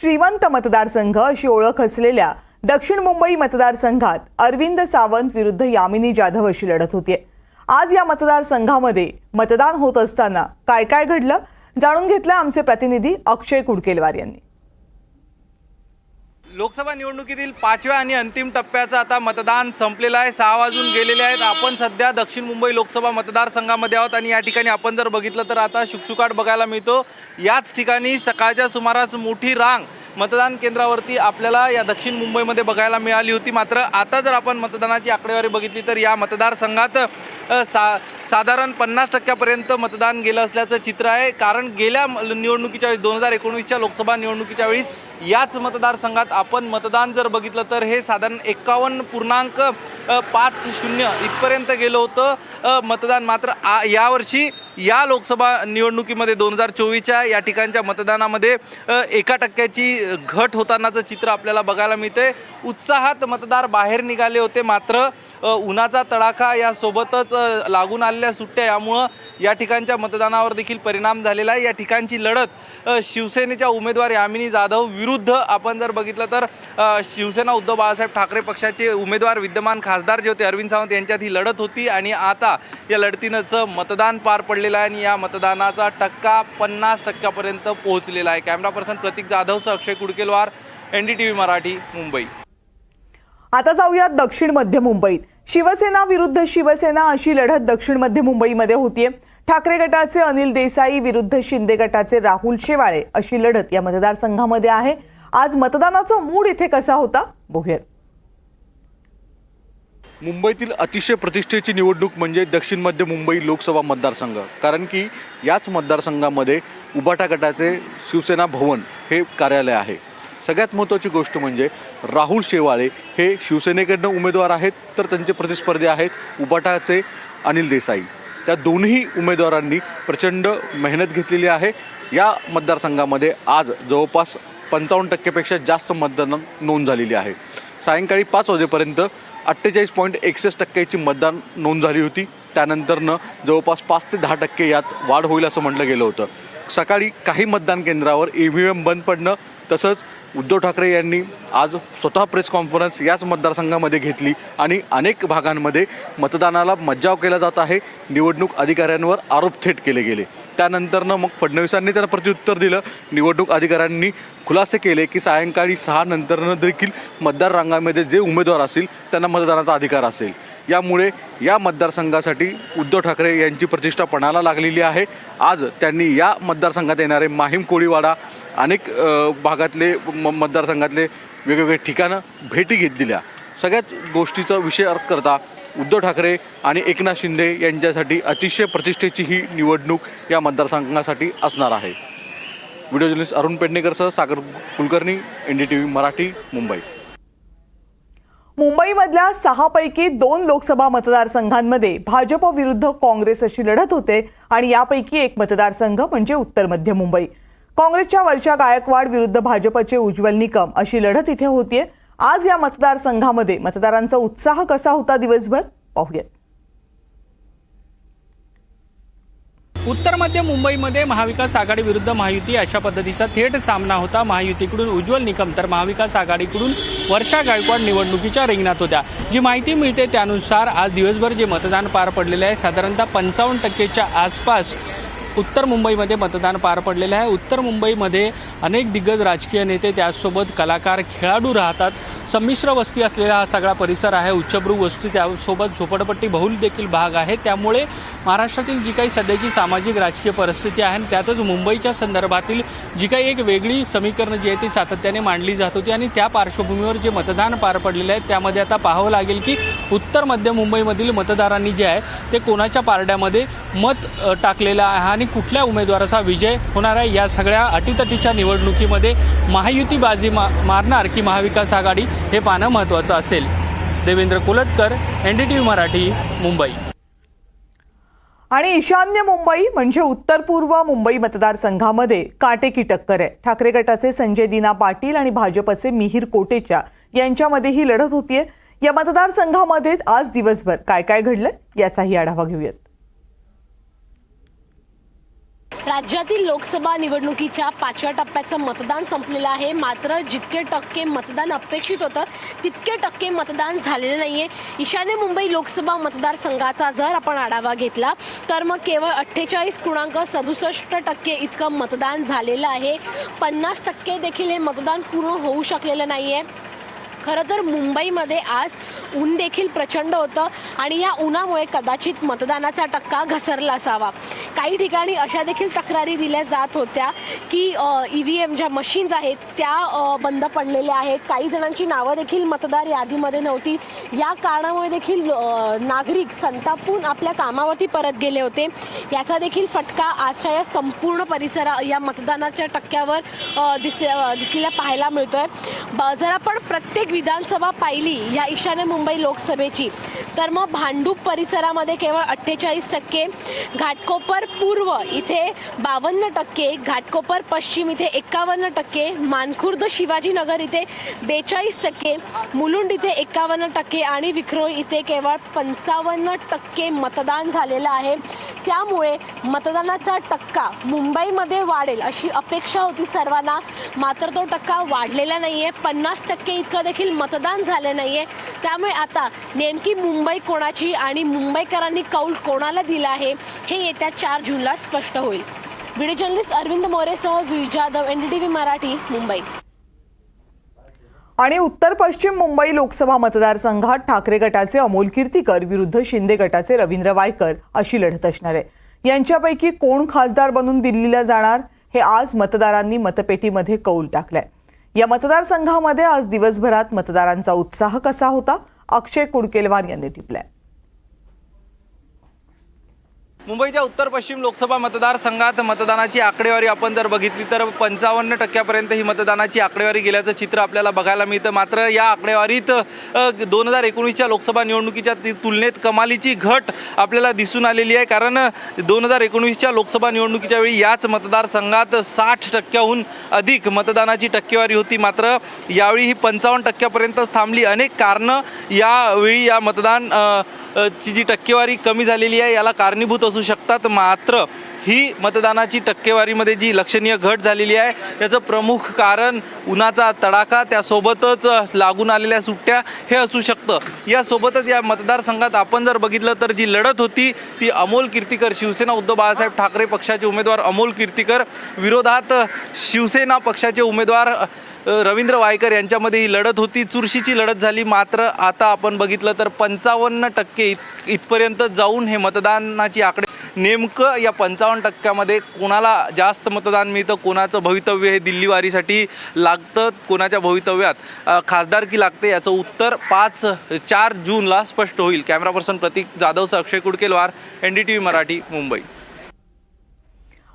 श्रीमंत मतदारसंघ अशी ओळख असलेल्या दक्षिण मुंबई मतदारसंघात अरविंद सावंत विरुद्ध यामिनी जाधव अशी लढत होती आज या मतदारसंघामध्ये मतदान होत असताना काय काय घडलं जाणून घेतलं आमचे प्रतिनिधी अक्षय कुडकेलवार यांनी. लोकसभा निवडणुकीतील पाचव्या आणि अंतिम टप्प्याचं आता मतदान संपलेलं आहे. सहा वाजून गेलेले आहेत. आपण सध्या दक्षिण मुंबई लोकसभा मतदारसंघामध्ये आहोत आणि या ठिकाणी आपण जर बघितलं तर आता शुकशुकाट बघायला मिळतो. याच ठिकाणी सकाळच्या सुमारास मोठी रांग मतदान केंद्रावरती आपल्याला या दक्षिण मुंबईमध्ये बघायला मिळाली होती. मात्र आता जर आपण मतदानाची आकडेवारी बघितली तर या मतदारसंघात सा साधारण पन्नास टक्क्यापर्यंत मतदान गेलं असल्याचं चित्र आहे. कारण गेल्या म- निवडणुकीच्या वेळेस दोन हजार एकोणवीसच्या लोकसभा निवडणुकीच्या वेळेस याच मतदारसंघात आपण मतदान जर बघितलं तर हे साधारण एकावन्न पूर्णांक पाच शून्य इथपर्यंत गेलं होतं. मतदान मात्र आ यावर्षी या लोकसभा निवडणुकीमध्ये दोन हजार चोवीसच्या या ठिकाणच्या मतदानामध्ये एका टक्क्याची घट होतानाचं चित्र आपल्याला बघायला मिळते उत्साहात मतदार बाहेर निघाले होते मात्र उन्हाचा तडाखा यासोबतच लागून आलेल्या सुट्ट्या यामुळं या ठिकाणच्या मतदानावर देखील परिणाम झालेला आहे. या ठिकाणची लढत शिवसेनेच्या उमेदवार यामिनी जाधव विरुद्ध आपण जर बघितलं तर शिवसेना उद्धव बाळासाहेब ठाकरे पक्षाचे उमेदवार विद्यमान खासदार जे होते अरविंद सावंत यांच्यात ही लढत होती आणि आता या लढतीनंच मतदान पार पडले झालेला आहे आणि या मतदानाचा टक्का पन्नास टक्क्यापर्यंत पोहोचलेला आहे. Camera person Pratik जाधवसह Akshay Kudkelwar N D T V Marathi Mumbai. आता जाऊयात दक्षिण मध्य मुंबईत. शिवसेना विरुद्ध शिवसेना अशी लढत दक्षिण मध्य मुंबईमध्ये होतीये. ठाकरे गटाचे अनिल देसाई विरुद्ध शिंदे गटाचे राहुल शेवाळे अशी लढत या मतदारसंघामध्ये आहे. आज मतदानाचा मूड इथे कसा होता? बघूयात. मुंबईतील अतिशय प्रतिष्ठेची निवडणूक म्हणजे दक्षिण मध्य मुंबई लोकसभा मतदारसंघ. कारण की याच मतदारसंघामध्ये उबाटा गटाचे शिवसेना भवन हे कार्यालय आहे. सगळ्यात महत्त्वाची गोष्ट म्हणजे राहुल शेवाळे हे शिवसेनेकडनं उमेदवार आहेत तर त्यांचे प्रतिस्पर्धी आहेत उबाटाचे अनिल देसाई. त्या दोन्ही उमेदवारांनी प्रचंड मेहनत घेतलेली आहे. या मतदारसंघामध्ये आज जवळपास पंचावन्न टक्केपेक्षा जास्त मतदान नोंद झालेली आहे. सायंकाळी पाच वाजेपर्यंत अठ्ठेचाळीस पॉईंट एकसष्ट टक्क्याची मतदान नोंद झाली होती. त्यानंतरनं जवळपास पाच ते दहा टक्के यात वाढ होईल असं म्हटलं गेलं होतं. सकाळी काही मतदान केंद्रावर ई व्ही एम बंद पडणं तसंच उद्धव ठाकरे यांनी आज स्वतः प्रेस कॉन्फरन्स याच मतदारसंघामध्ये घेतली आणि अनेक भागांमध्ये मतदानाला मज्जाव केला जात आहे. निवडणूक अधिकाऱ्यांवर आरोप थेट केले गेले. त्यानंतरनं मग फडणवीसांनी त्याला प्रत्युत्तर दिलं. निवडणूक अधिकाऱ्यांनी खुलासे केले की सायंकाळी सहा नंतरनं देखील मतदार रांगामध्ये जे उमेदवार असतील त्यांना मतदानाचा अधिकार असेल. यामुळे या मतदारसंघासाठी उद्धव ठाकरे यांची प्रतिष्ठा पणाला लागलेली आहे. आज त्यांनी या मतदारसंघात येणारे माहीम कोळीवाडा अनेक भागातले म मतदारसंघातले वेगवेगळे ठिकाणं भेटी घेत दिल्या. सगळ्याच गोष्टीचा विषय करता उद्धव ठाकरे आणि एकनाथ शिंदे यांच्यासाठी अतिशय प्रतिष्ठेची ही निवडणूक या मतदारसंघासाठी असणार आहे. Video journalist Arun पेडणेकरसह Sagar Kulkarni N D T V Marathi Mumbai. मुंबईमधल्या सहापैकी दोन लोकसभा मतदारसंघांमध्ये भाजप विरुद्ध काँग्रेस अशी लढत होते आणि यापैकी एक मतदारसंघ म्हणजे उत्तर मध्य मुंबई. काँग्रेसच्या वर्षा गायकवाड विरुद्ध भाजपचे उज्ज्वल निकम अशी लढत इथे होतीये. आज या मतदारसंघामध्ये मतदारांचा उत्साह कसा होता दिवसभर? पाहूयात. उत्तर मध्य मुंबईमध्ये महाविकास आघाडी विरुद्ध महायुती अशा पद्धतीचा थेट सामना होता. महायुतीकडून उज्ज्वल निकम तर महाविकास आघाडीकडून वर्षा गायकवाड निवडणुकीच्या रिंगणात होत्या. जी माहिती मिळते त्यानुसार आज दिवसभर जे मतदान पार पडलेले आहे साधारणतः पंचावन्न टक्केच्या आसपास उत्तर मुंबईमध्ये मतदान पार पडलेलं आहे. उत्तर मुंबईमध्ये अनेक दिग्गज राजकीय नेते त्याचसोबत कलाकार खेळाडू राहतात. संमिश्र वस्ती असलेला हा सगळा परिसर आहे. उच्चभ्रू वस्ती त्यासोबत झोपडपट्टी बहुल देखील भाग आहे. त्यामुळे महाराष्ट्रातील जी काही सध्याची सामाजिक राजकीय परिस्थिती आहे आणि त्यातच मुंबईच्या संदर्भातील जी काही एक वेगळी समीकरणं जी आहे ती सातत्याने मांडली जात होती आणि त्या पार्श्वभूमीवर जे मतदान पार पडलेलं आहे त्यामध्ये आता पाहावं लागेल की उत्तर मध्य मुंबईमधील मतदारांनी जे आहे ते कोणाच्या पारड्यामध्ये मत टाकलेलं आहे आणि कुठल्या उमेदवाराचा विजय होणार आहे? या सगळ्या अटीतटीच्या निवडणुकीमध्ये महायुती बाजी मा मारणार की महाविकास आघाडी? हे पाहणं महत्त्वाचं असेल. Devendra Kulatkar N D T V Marathi Mumbai. आणि ईशान्य मुंबई म्हणजे उत्तर पूर्व मुंबई मतदारसंघामध्ये काटेकी टक्कर आहे. ठाकरे गटाचे संजय दिना पाटील आणि भाजपचे मिहीर कोटेचा यांच्यामध्ये ही लढत होतीये. या मतदारसंघामध्ये आज दिवसभर काय काय घडलं याचाही आढावा घेऊयात. राज्यातील लोकसभा निवडणुकीच्या पाचव्या टप्प्याचं मतदान संपलेलं आहे. मात्र जितके टक्के मतदान अपेक्षित होतं तितके टक्के मतदान झालेलं नाही आहे ईशान्य मुंबई लोकसभा मतदारसंघाचा जर आपण आढावा घेतला तर मग केवळ अठ्ठेचाळीस पूर्णांक सदुसष्ट टक्के इतकं मतदान झालेलं आहे. पन्नास टक्के देखील हे मतदान पूर्ण होऊ शकलेलं नाही आहे खरं तर मुंबईमध्ये आज ऊन देखील प्रचंड होतं आणि या उन्हामुळे कदाचित मतदानाचा टक्का घसरला असावा. काही ठिकाणी अशा देखील तक्रारी दिल्या जात होत्या की ई व्ही एम ज्या मशीन्स आहेत त्या बंद पडलेल्या आहेत. काही जणांची नावं देखील मतदार यादीमध्ये नव्हती. या कारणामुळे देखील नागरिक संतापून आपल्या कामावरती परत गेले होते. याचा देखील फटका आजच्या या संपूर्ण परिसरा या मतदानाच्या टक्क्यावर दिस दिसलेला पाहायला मिळतोय. ब- जर आपण प्रत्येक विधानसभा पाहिली या ईशान्य मुंबई लोकसभेची. तर मग भांडूप परिसरामध्ये केवळ अठ्ठेचाळीस टक्के घाटकोपर पूर्व इथे बावन्न टक्के घाटकोपर पश्चिम इथे एकावन्न टक्के मानखुर्द शिवाजीनगर इथे बेचाळीस टक्के मुलुंड इथे एकावन्न टक्के आणि विक्रोळी इथे केवळ पंचावन्न टक्के मतदान झालेलं आहे. त्यामुळे मतदानाचा टक्का मुंबईमध्ये वाढेल अशी अपेक्षा होती सर्वांना. मात्र तो टक्का वाढलेला नाही आहे पन्नास टक्के इतकं देखील देखील मतदान झालं नाहीये. त्यामुळे आता नेमकी मुंबई कोणाची आणि मुंबईकरांनी कौल कोणाला दिला आहे हे येत्या चार जूनला स्पष्ट होईल. व्हिडिओ जर्नलिस्ट अरविंद मोरेसह जुई जाधव एनडीटीव्ही मराठी मुंबई. आणि उत्तर पश्चिम मुंबई लोकसभा मतदारसंघात ठाकरे गटाचे अमोल कीर्तीकर विरुद्ध शिंदे गटाचे रवींद्र वायकर अशी लढत असणार आहे. यांच्यापैकी कोण खासदार बनून दिल्लीला जाणार हे आज मतदारांनी मतपेटीमध्ये कौल टाकलंय. या मतदारसंघामध्ये आज दिवसभरात मतदारांचा उत्साह कसा होता? अक्षय कुडकेलवार यांनी टिपलाय. मुंबईच्या उत्तर पश्चिम लोकसभा मतदारसंघात मतदानाची आकडेवारी आपण जर बघितली तर पंचावन्न टक्क्यापर्यंत ही मतदानाची आकडेवारी गेल्याचं चित्र आपल्याला बघायला मिळतं. मात्र या आकडेवारीत दोन हजार एकोणीसच्या लोकसभा निवडणुकीच्या ती तुलनेत कमालीची घट आपल्याला दिसून आलेली आहे. कारण दोन हजार एकोणीसच्या लोकसभा निवडणुकीच्या वेळी याच मतदारसंघात साठ टक्क्याहून अधिक मतदानाची टक्केवारी होती. मात्र यावेळी ही पंचावन्न टक्क्यापर्यंतच थांबली. अनेक कारणं यावेळी या मतदान ची जी टक्केवारी कमी झालेली आहे याला कारणीभूत असू शकतात मात्र ही मतदानाची टक्केवारीमध्ये जी लक्षणीय घट झालेली आहे याचं प्रमुख कारण उन्हाचा तडाखा त्यासोबतच लागून आलेल्या सुट्ट्या हे असू शकतं. यासोबतच या मतदारसंघात आपण जर बघितलं तर जी लढत होती ती अमोल कीर्तीकर शिवसेना उद्धव बाळासाहेब ठाकरे पक्षाचे उमेदवार अमोल कीर्तीकर विरोधात शिवसेना पक्षाचे उमेदवार रवींद्र वायकर यांच्यामध्ये ही लढत होती. चुरशीची लढत झाली मात्र आता आपण बघितलं तर पंचावन्न टक्के इत इथपर्यंत जाऊन हे मतदानाची आकडे नेमकं या पंचावन्न टक्क्यामध्ये कोणाला जास्त मतदान मिळतं कोणाचं भवितव्य हे दिल्लीवारीसाठी लागतं कोणाच्या भवितव्यात खासदारकी लागते याचं उत्तर पाच चार जूनला स्पष्ट होईल. Camera person Pratik जाधवसह Akshay Kudkelwar N D T V Marathi Mumbai.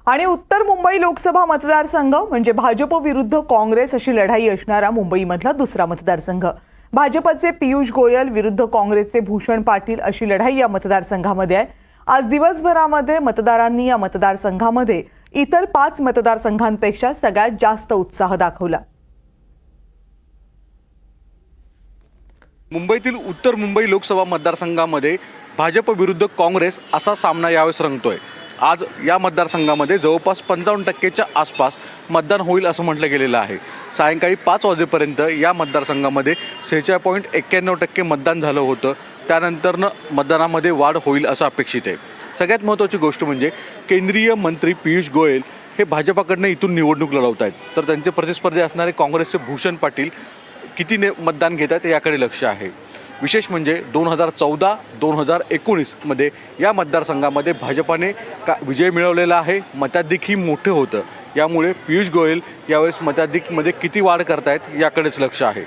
आणि उत्तर मुंबई लोकसभा मतदारसंघ म्हणजे भाजप विरुद्ध काँग्रेस अशी लढाई असणारा मुंबईमधला दुसरा मतदारसंघ. भाजपचे पियुष गोयल विरुद्ध काँग्रेसचे भूषण पाटील अशी लढाई या मतदारसंघामध्ये आहे. आज दिवसभरामध्ये मतदारांनी या मतदारसंघामध्ये इतर पाच मतदारसंघांपेक्षा सगळ्यात जास्त उत्साह दाखवला. मुंबईतील उत्तर मुंबई लोकसभा मतदारसंघामध्ये भाजप विरुद्ध काँग्रेस असा सामना यावेळेस रंगतोय. आज या मतदारसंघामध्ये जवळपास पंचावन्न टक्केच्या आसपास मतदान होईल असं म्हटलं गेलेलं आहे. सायंकाळी पाच वाजेपर्यंत या मतदारसंघामध्ये सेहेचाळीस पॉईंट एक्क्याण्णव टक्के मतदान झालं होतं. त्यानंतरनं मतदानामध्ये वाढ होईल असं अपेक्षित आहे. सगळ्यात महत्त्वाची गोष्ट म्हणजे केंद्रीय मंत्री पियुष गोयल हे भाजपाकडनं इथून निवडणूक लढवत आहेत तर त्यांचे प्रतिस्पर्धी असणारे काँग्रेसचे भूषण पाटील किती ने मतदान घेत आहेत याकडे लक्ष आहे. विशेष म्हणजे दोन हजार चौदा दोन हजार एकोणीसमध्ये या मतदारसंघामध्ये भाजपाने का विजय मिळवलेला आहे मताधिकही मोठं होतं. यामुळे पियुष गोयल यावेळेस मताधिकमध्ये किती वाढ करतायत याकडेच लक्ष आहे.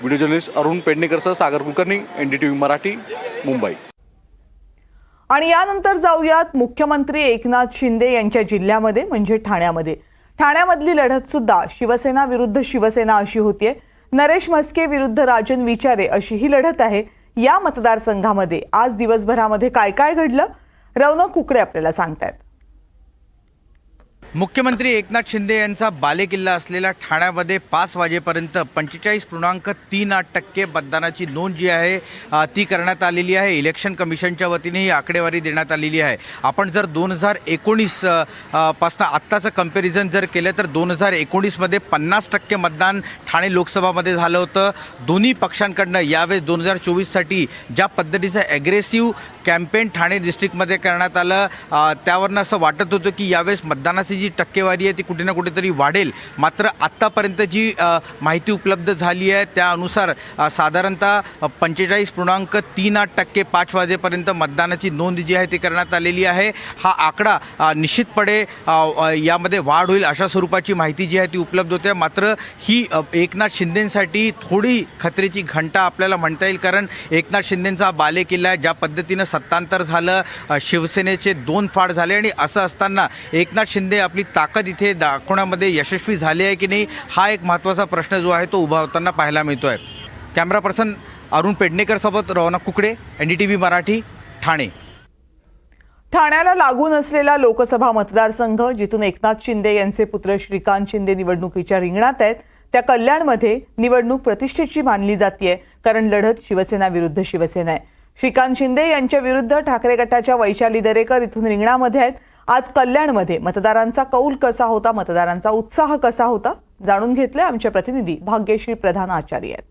Video journalist Arun पेडणेकरसह Sagar Kulkarni N D T V Marathi Mumbai. आणि यानंतर जाऊयात मुख्यमंत्री एकनाथ शिंदे यांच्या जिल्ह्यामध्ये म्हणजे ठाण्यामध्ये. ठाण्यामधली लढत सुद्धा शिवसेना विरुद्ध शिवसेना अशी होतीये. नरेश म्हस्के विरुद्ध राजन विचारे अशी ही लढत आहे. या मतदारसंघामध्ये आज दिवसभरामध्ये काय काय घडलं? रौनक कुकडे आपल्याला सांगतायत. मुख्यमंत्री एकनाथ शिंदे यांचा बालेकिल्ला असलेल्या ठाण्यामध्ये पाच वाजेपर्यंत पंचेचाळीस पूर्णांक तीन आठ टक्के मतदानाची नोंद जी आहे ती करण्यात आलेली आहे. इलेक्शन कमिशनच्या वतीने ही आकडेवारी देण्यात आलेली आहे. आपण जर दोन हजार एकोणीस पासनं आत्ताचं कंपॅरिझन जर केलं तर दोन हजार एकोणीसमध्ये पन्नास टक्के मतदान ठाणे लोकसभामध्ये झालं होतं. दोन्ही पक्षांकडनं यावेळेस दोन हजार चोवीससाठी ज्या पद्धतीचं ॲग्रेसिव्ह कॅम्पेन ठाणे डिस्ट्रिक्टमध्ये करण्यात आलं. त्यावरनं असं वाटत होतं की यावेळेस मतदानाची जी टक्केवारी आहे ती कुठे ना कुठेतरी वाढेल. मात्र आत्तापर्यंत जी माहिती उपलब्ध झाली आहे त्यानुसार साधारणतः पंचेचाळीस पूर्णांक तीन आठ टक्के पाच वाजेपर्यंत मतदानाची नोंद जी आहे ती करण्यात आलेली आहे. हा आकडा निश्चितपणे यामध्ये वाढ होईल अशा स्वरूपाची माहिती जी आहे ती उपलब्ध होते. मात्र ही एकनाथ शिंदेंसाठी थोडी खतरेची घंटा आपल्याला म्हणता येईल. कारण एकनाथ शिंदेंचा बालेकिल्ला आहे ज्या पद्धतीनं सत्तांतर झालं शिवसेनेचे दोन फाड झाले आणि असं असताना एकनाथ शिंदे आपली ताकद इथे दाखवण्यामध्ये यशस्वी झाले आहे की नाही हा एक महत्त्वाचा प्रश्न जो आहे तो उभा होताना पाहायला मिळतो आहे camera person Arun पेडणेकरसोबत Ravna Kukde N D T V Marathi Thane. ठाण्याला लागून असलेला लोकसभा मतदारसंघ जिथून एकनाथ शिंदे यांचे पुत्र श्रीकांत शिंदे निवडणुकीच्या रिंगणात आहेत त्या कल्याणमध्ये निवडणूक प्रतिष्ठेची मानली जाते कारण लढत शिवसेना विरुद्ध शिवसेना आहे. श्रीकांत शिंदे यांच्या विरुद्ध ठाकरे गटाच्या वैशाली दरेकर इथून रिंगणामध्ये आहेत. आज कल्याणमध्ये मतदारांचा कौल कसा होता मतदारांचा उत्साह कसा होता जाणून घेतले आमचे प्रतिनिधी भाग्यश्री प्रधान आचार्य आहेत.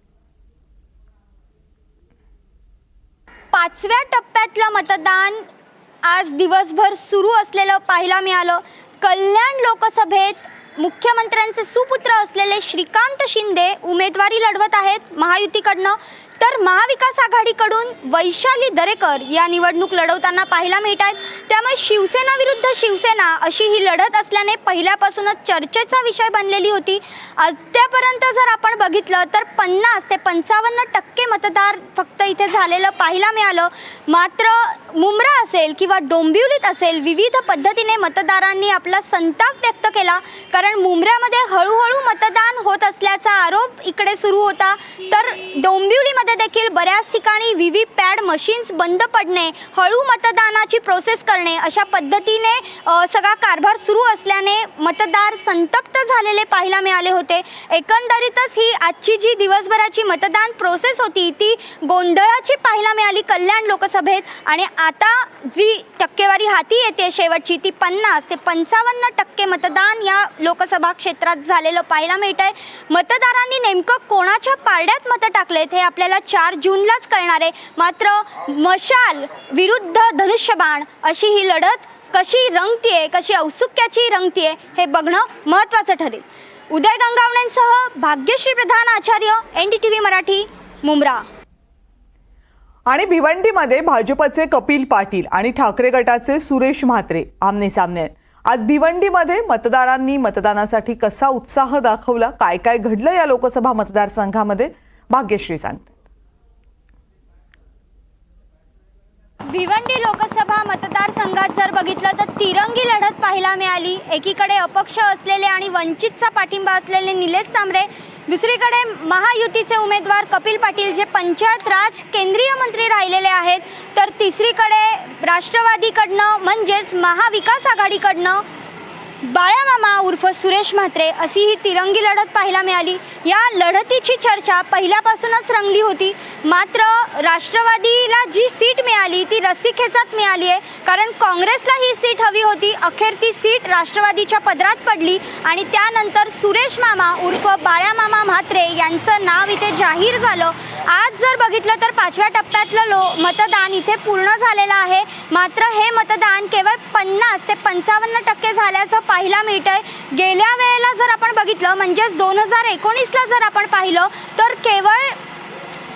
पाचव्या टप्प्यातलं मतदान आज दिवसभर सुरू असलेलं पाहायला मिळालं. कल्याण लोकसभेत मुख्यमंत्र्यांचे सुपुत्र असलेले श्रीकांत शिंदे उमेदवारी लढवत आहेत. महायुतीकडनं तर महाविकास आघाडीकडून वैशाली दरेकर या निवडणूक लढवताना पाहायला मिळत आहेत. त्यामुळे शिवसेना विरुद्ध शिवसेना अशी ही लढत असल्याने पहिल्यापासूनच चर्चेचा विषय बनलेली होती. अद्यापर्यंत जर आपण बघितलं तर पन्नास ते पंचावन्न टक्के मतदार फक्त इथे झालेलं पाहायला मिळालं. मात्र मुंब्रा असेल किंवा डोंबिवलीत असेल विविध पद्धतीने मतदारांनी आपला संताप व्यक्त केला. कारण मुंब्र्यामध्ये हळूहळू मतदान होत असल्याचा आरोप इकडे सुरू होता. तर डोंबिवलीमध्ये देखील बऱ्याच ठिकाणी व्ही व्ही पॅड मशीन्स बंद पडणे हळू मतदानाची प्रोसेस करणे अशा पद्धतीने सगळा कारभार सुरू असल्याने मतदार संतप्त झालेले पाहायला मिळाले होते. एकंदरीतच ही आजची जी दिवसभराची मतदान प्रोसेस होती ती गोंधळाची पाहायला मिळाली कल्याण लोकसभेत. आणि आता जी टक्केवारी हाती येते शेवटची ती पन्नास ते पंचावन्न टक्के मतदान या लोकसभा क्षेत्रात झालेलं पाहायला मिळत आहे मतदारांनी नेमकं कोणाच्या पारड्यात मतं टाकलेत हे आपल्याला चार जूनलाच कळणार आहे. मात्र मशाल विरुद्ध धनुष्यबाण अशी ही लढत कशी रंगतीये कशी औत्सुक्याची रंगतीये हे बघणं महत्त्वाचं ठरेल. Uday गंगावणेंसह Bhagyashree Pradhan Acharya N D T V Marathi Mumbra. आणि भिवंडीमध्ये भाजपचे कपिल पाटील आणि ठाकरे गटाचे सुरेश म्हात्रे आमने सामने आहेत आज भिवंडीमध्ये मतदारांनी मतदानासाठी कसा उत्साह दाखवला? काय काय घडलं या लोकसभा मतदारसंघामध्ये? भाग्यश्री सांगते भिवंडी लोकसभा मतदारसंघात जर बघितलं तर तिरंगी लढत पाहायला मिळाली. एकीकडे अपक्ष असलेले आणि वंचितचा पाठिंबा असलेले निलेश सांबरे दुसरीकडे महायुतीचे उमेदवार कपिल पाटील जे पंचायत राज केंद्रीय मंत्री राहिलेले आहेत. तर तिसरीकडे राष्ट्रवादीकडनं म्हणजेच महाविकास आघाडीकडनं बाळामामा उर्फ सुरेश म्हात्रे अशी ही तिरंगी लढत पाहायला मिळाली. या लढतीची चर्चा पहिल्यापासूनच रंगली होती. मात्र राष्ट्रवादीला जी सीट मिळाली ती रस्सीखेचात मिळाली आहे कारण काँग्रेसला ही सीट हवी होती. अखेर ती सीट राष्ट्रवादीच्या पदरात पडली आणि त्यानंतर सुरेश मामा उर्फ बाळामामा म्हात्रे यांचं नाव इथे जाहीर झालं. आज जर बघितलं तर पाचव्या टप्प्यातलं लो मतदान इथे पूर्ण झालेलं आहे. मात्र हे मतदान केवळ पन्नास ते पंचावन्न टक्के झाल्याचं पाहायला मिळतंय गेल्या वेळेला जर आपण बघितलं म्हणजेच दोन हजार एकोणीसला जर आपण पाहिलं तर केवळ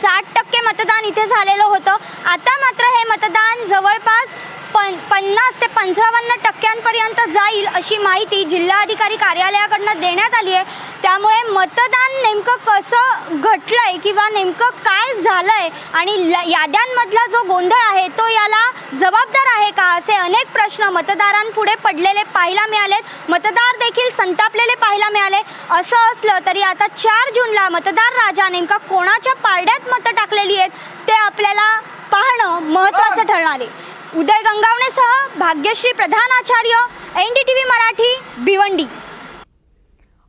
साठ टक्के मतदान इथे झालेलं होतं. आता मात्र हे मतदान जवळपास पन पन्नास ते पंचावन्न टक्क्यांपर्यंत जाईल अशी माहिती जिल्हाधिकारी कार्यालयाकडनं देण्यात आली आहे. त्यामुळे मतदान नेमकं कसं घटलंय किंवा नेमकं काय झालंय आणि ल- याद्यांमधला जो गोंधळ आहे तो याला जबाबदार आहे का अनेक प्रश्न मतदारांपुढे पडलेले पाहायला मिळालेत मतदार देखील संतापलेले पाहायला मिळाले. असं असलं तरी आता चार जूनला मतदार राजा नेमका कोणाच्या पारड्यात मतं टाकलेली आहेत ते आपल्याला पाहणं महत्त्वाचं ठरणार आहे. Uday गंगावणेसह Bhagyashree Pradhan Acharya N D T V Marathi Bhiwandi.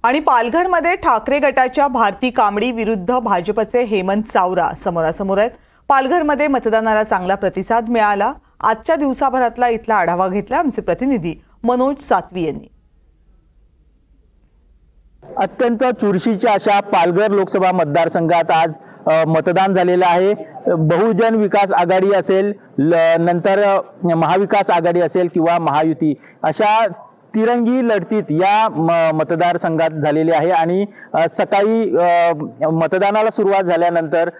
आणि पालघरमध्ये ठाकरे गटाच्या भारती कांबडी विरुद्ध भाजपचे हेमंत सावरा समोरासमोर आहेत. पालघरमध्ये मतदानाला चांगला प्रतिसाद मिळाला. आजच्या दिवसाभरातला इथला आढावा घेतला आमचे प्रतिनिधी मनोज सातवी यांनी. अत्यंत चुरशीच्या अशा पालघर लोकसभा मतदारसंघात आज मतदान झालेलं आहे. बहुजन विकास आघाडी असेल नंतर महाविकास आघाडी असेल किंवा महायुती अशा तिरंगी लढतीत या म- मतदारसंघात झालेली आहे आणि सकाळी मतदानाला सुरुवात झाल्यानंतर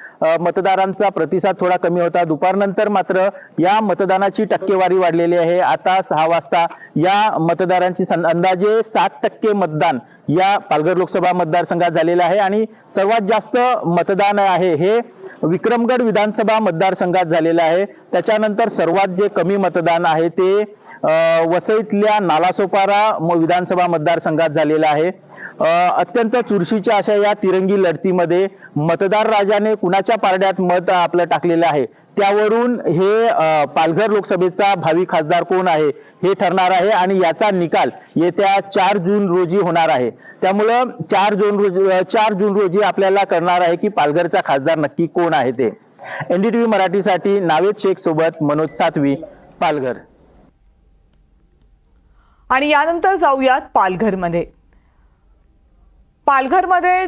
मतदारांचा प्रतिसाद थोडा कमी होता. दुपारनंतर मात्र या मतदानाची टक्केवारी वाढलेली आहे. आता सहा वाजता या मतदारांची सं- अंदाजे सात टक्के मतदान या पालघर लोकसभा मतदारसंघात झालेलं आहे आणि सर्वात जास्त मतदान आहे हे विक्रमगड विधानसभा मतदारसंघात झालेलं आहे. त्याच्यानंतर सर्वात जे कमी मतदान आहे ते वसईतल्या नालासोपा सातारा विधानसभा मतदारसंघात झालेला आहे. अत्यंत चुरशीच्या अशा या तिरंगी लढतीमध्ये मतदार राजाने कुणाच्या पारड्यात मत आपलं टाकलेलं आहे? त्यावरून हे पालघर लोकसभेचा भावी खासदार कोण आहे हे ठरणार आहे आणि याचा निकाल येत्या चार जून रोजी होणार आहे. त्यामुळं चार जून रोजी चार जून रोजी आपल्याला करणार आहे की पालघरचा खासदार नक्की कोण आहे ते. एनडीटीव्ही मराठीसाठी नावेद शेख सोबत मनोज सातवी पालघर. आणि यानंतर जाऊयात पालघरमध्ये. पालघरमध्ये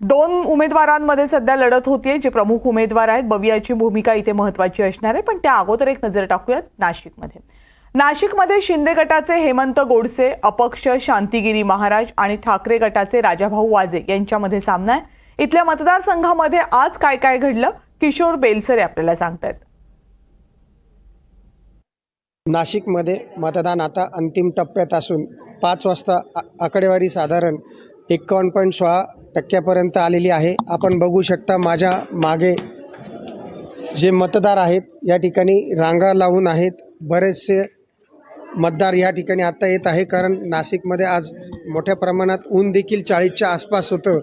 दोन उमेदवारांमध्ये सध्या लढत होतीये जे प्रमुख उमेदवार आहेत. बवियाची भूमिका इथे महत्वाची असणार आहे पण त्या अगोदर एक नजर टाकूयात नाशिकमध्ये. नाशिकमध्ये शिंदे गटाचे हेमंत गोडसे अपक्ष शांतिगिरी महाराज आणि ठाकरे गटाचे राजाभाऊ वाजे यांच्यामध्ये सामना आहे. इथल्या मतदारसंघामध्ये आज काय काय घडलं? किशोर बेलसरे आपल्याला सांगतायत. नाशिकमध्ये मतदान आता अंतिम टप्प्यात असून पाच वाजता आ- आकडेवारी साधारण एकावन्न पॉईंट सोळा टक्क्यापर्यंत आलेली आहे. आपण बघू शकता माझ्या मागे जे मतदार आहेत या ठिकाणी रांगा लावून आहेत. बरेचसे मतदार या ठिकाणी आता येत आहे कारण नाशिकमध्ये आज मोठ्या प्रमाणात ऊन देखील चाळीसच्या आसपास होतं.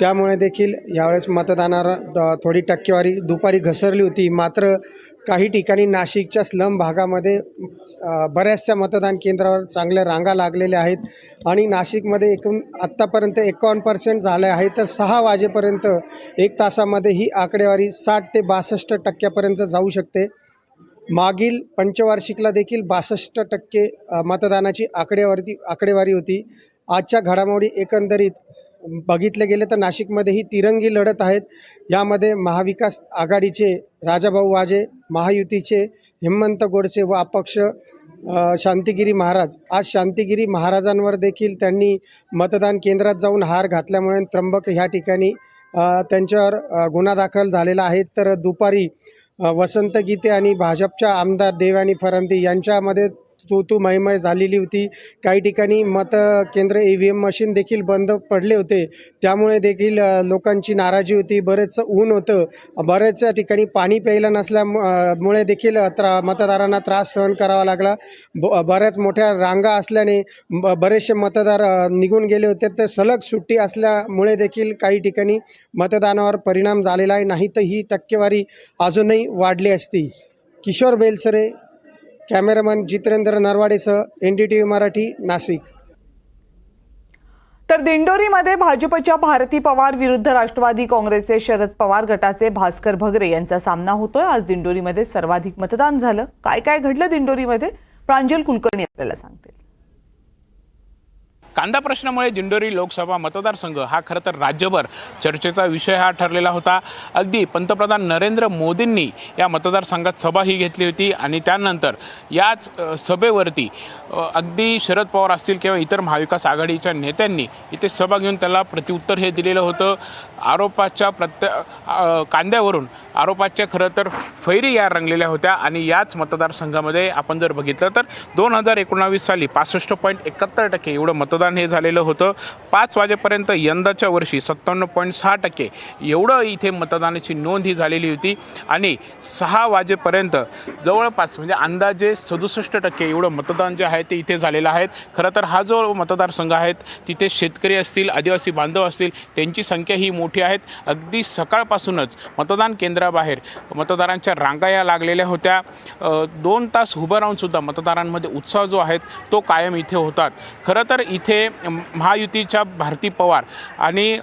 त्यामुळे देखील यावेळेस मतदानाला द- थोडी टक्केवारी दुपारी घसरली होती. मात्र काही ठिकाणी नाशिकच्या स्लम भागामध्ये बऱ्याचशा मतदान केंद्रावर चांगल्या रांगा लागलेल्या आहेत आणि नाशिकमध्ये एकूण आत्तापर्यंत एकावन्न पर्सेंट झाले आहे. तर सहा वाजेपर्यंत एक तासामध्ये ही आकडेवारी साठ ते बासष्ट टक्क्यापर्यंत जाऊ शकते. मागील पंचवार्षिकला देखील बासष्ट टक्के मतदानाची आकडेवारी आकडेवारी होती. आजच्या घडामोडी एकंदरीत बघितले गेले तर नाशिकमध्ये ही तिरंगी लढत आहेत. यामध्ये महाविकास आघाडीचे राजाभाऊ वाजे महायुतीचे हेमंत गोडसे व अपक्ष शांतिगिरी महाराज. आज शांतिगिरी महाराजांवर देखील त्यांनी मतदान केंद्रात जाऊन हार घातल्यामुळे त्र्यंबक ह्या ठिकाणी त्यांच्यावर गुन्हा दाखल झालेला आहे. तर दुपारी वसंत गीते आणि भाजपच्या आमदार देवानी फरांदे यांच्यामध्ये तू तू मैमय झालेली होती. काही ठिकाणी मत केंद्र ई व्ही एम मशीन देखील बंद पडले होते. त्यामुळे देखील लोकांची नाराजी होती. बरेचसं ऊन होतं. बऱ्याचशा ठिकाणी पाणी प्यायलं नसल्यामुळे देखील त्रा मतदारांना त्रास सहन करावा लागला. ब बऱ्याच मोठ्या रांगा असल्याने ब बरेचसे मतदार निघून गेले होते. तर सलग सुट्टी असल्यामुळे देखील काही ठिकाणी मतदानावर परिणाम झालेला आहे. नाही तर ही टक्केवारी अजूनही वाढली असती. Kishore Belsare cameraman Jitendra नरवाडेसह N D T V Marathi Nashik. तर दिंडोरीमध्ये भाजपच्या भारती पवार विरुद्ध राष्ट्रवादी काँग्रेसचे शरद पवार गटाचे भास्कर भगरे यांचा सामना होतोय. आज दिंडोरीमध्ये सर्वाधिक मतदान झालं. काय काय घडलं दिंडोरीमध्ये? प्रांजल कुलकर्णी आपल्याला सांगतील. कांदा प्रश्नामुळे दिंडोरी लोकसभा मतदारसंघ हा खरं तर राज्यभर चर्चेचा विषय हा ठरलेला होता. अगदी पंतप्रधान नरेंद्र मोदींनी या मतदारसंघात सभा ही घेतली होती आणि त्यानंतर याच सभेवरती अगदी शरद पवार असतील किंवा इतर महाविकास आघाडीच्या नेत्यांनी इथे सभा घेऊन त्याला प्रत्युत्तर हे दिलेलं होतं. आरोपाच्या प्रत्य कांद्यावरून आरोपाच्या खरं तर फैरी या रंगलेल्या होत्या आणि याच मतदारसंघामध्ये आपण जर बघितलं तर दोन हजार एकोणावीस साली पासष्ट पॉईंट एकाहत्तर टक्के एवढं मतदार मतदान हे झालेलं होतं. पाच वाजेपर्यंत यंदाच्या वर्षी सत्त्याण्णव पॉईंट सहा टक्के एवढं इथे मतदानाची नोंद ही झालेली होती. आणि सहा वाजेपर्यंत जवळपास म्हणजे अंदाजे सदुसष्ट टक्के एवढं मतदान जे आहे ते इथे झालेलं आहे. खरं तर हा जो मतदारसंघ आहे तिथे शेतकरी असतील आदिवासी बांधव असतील त्यांची संख्या ही मोठी आहेत. अगदी सकाळपासूनच मतदान केंद्राबाहेर मतदारांच्या रांगा या लागलेल्या होत्या. दोन तास उभं राहूनसुद्धा मतदारांमध्ये उत्साह जो आहे तो कायम इथे होतात खरं तर इथे इथे महायुतीच्या भारती पवार आणि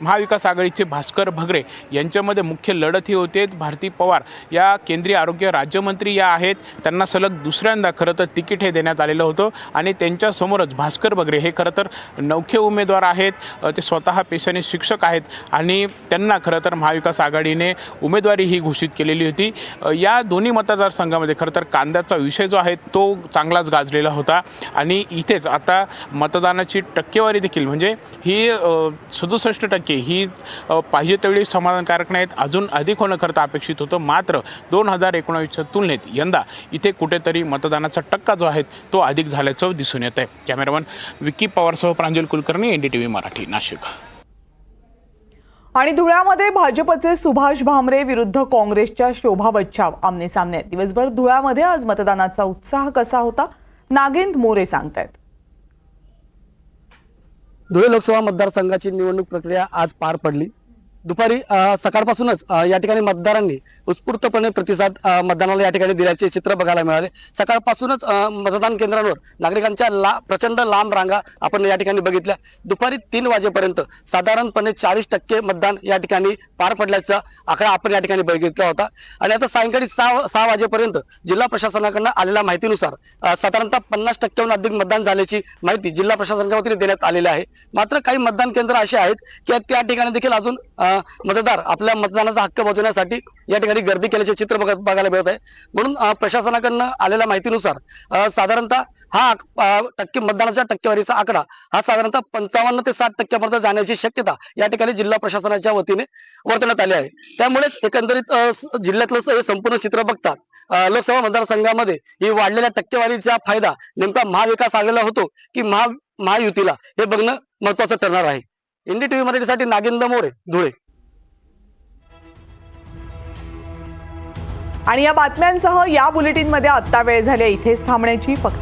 महाविकास आघाडीचे भास्कर भगरे यांच्यामध्ये मुख्य लढत ही होते. भारती पवार या केंद्रीय आरोग्य राज्यमंत्री या आहेत. त्यांना सलग दुसऱ्यांदा खरं तर तिकीट हे देण्यात आलेलं होतं आणि त्यांच्यासमोरच भास्कर भगरे हे खरं तर नौखे उमेदवार आहेत. ते स्वतः पेशाने शिक्षक आहेत आणि त्यांना खरं तर महाविकास आघाडीने उमेदवारी ही घोषित केलेली होती. या दोन्ही मतदारसंघामध्ये खरं तर कांद्याचा विषय जो आहे तो चांगलाच गाजलेला होता आणि इथेच आता मतदानाची टक्केवारी देखील म्हणजे ही सदुसष्ट टक्के ही पाहिजे तेवढी समाधानकारक नाहीत. अजून अधिक होणं खरं अपेक्षित होतं. मात्र दोन हजार एकोणावीसच्या तुलनेत यंदा इथे कुठेतरी मतदानाचा टक्का जो आहे तो अधिक झाल्याचं दिसून येत आहे cameraman Vicky पवारसह Pranjal Kulkarni N D T V Marathi Nashik. आणि धुळ्यामध्ये भाजपचे सुभाष भामरे विरुद्ध काँग्रेसच्या शोभा बच्छाव आमने सामने. आहेत. दिवसभर धुळ्यामध्ये आज मतदानाचा उत्साह कसा होता? नागेंद मोरे सांगतायत. धुळे लोकसभा मतदारसंघाची निवडणूक प्रक्रिया आज पार पडली. दुपारी सकाळपासूनच या ठिकाणी मतदारांनी उत्स्फूर्तपणे प्रतिसाद मतदानाला या ठिकाणी दिल्याचे चित्र बघायला मिळाले. सकाळपासूनच मतदान केंद्रांवर नागरिकांच्या ला प्रचंड लांब रांगा आपण या ठिकाणी बघितल्या. दुपारी तीन वाजेपर्यंत साधारणपणे चाळीस टक्के मतदान या ठिकाणी पार पडल्याचा आकडा आपण या ठिकाणी बघितला होता. आणि आता सायंकाळी सहा सहा वाजेपर्यंत जिल्हा प्रशासनाकडनं आलेल्या माहितीनुसार साधारणतः पन्नास टक्क्याहून अधिक मतदान झाल्याची माहिती जिल्हा प्रशासनाच्या वतीने देण्यात आलेली आहे. मात्र काही मतदान केंद्र असे आहेत की त्या ठिकाणी देखील अजून मतदार आपल्या मतदानाचा हक्क बजावण्यासाठी या ठिकाणी गर्दी केल्याचे चित्र बघ- बघायला मिळत आहे. म्हणून प्रशासनाकडनं आलेल्या माहितीनुसार साधारणतः हा टक्के मतदानाच्या टक्केवारीचा आकडा हा साधारणतः पंचावन्न ते साठ टक्क्यापर्यंत जाण्याची शक्यता या ठिकाणी जिल्हा प्रशासनाच्या वतीने वर्तवण्यात आली आहे. त्यामुळेच एकंदरीत जिल्ह्यातलं हे संपूर्ण चित्र बघता लोकसभा मतदारसंघामध्ये ही वाढलेल्या टक्केवारीचा फायदा नेमका महाविकास आलेला होतो की महा महायुतीला हे बघणं महत्वाचं ठरणार आहे. एनडीटीव्ही मराठीसाठी नागेंद्र मोरे धुळे. आणि या बातम्यांसह या बुलेटिनमध्ये आत्ता वेळ झाली इथेच थांबण्याची फक्त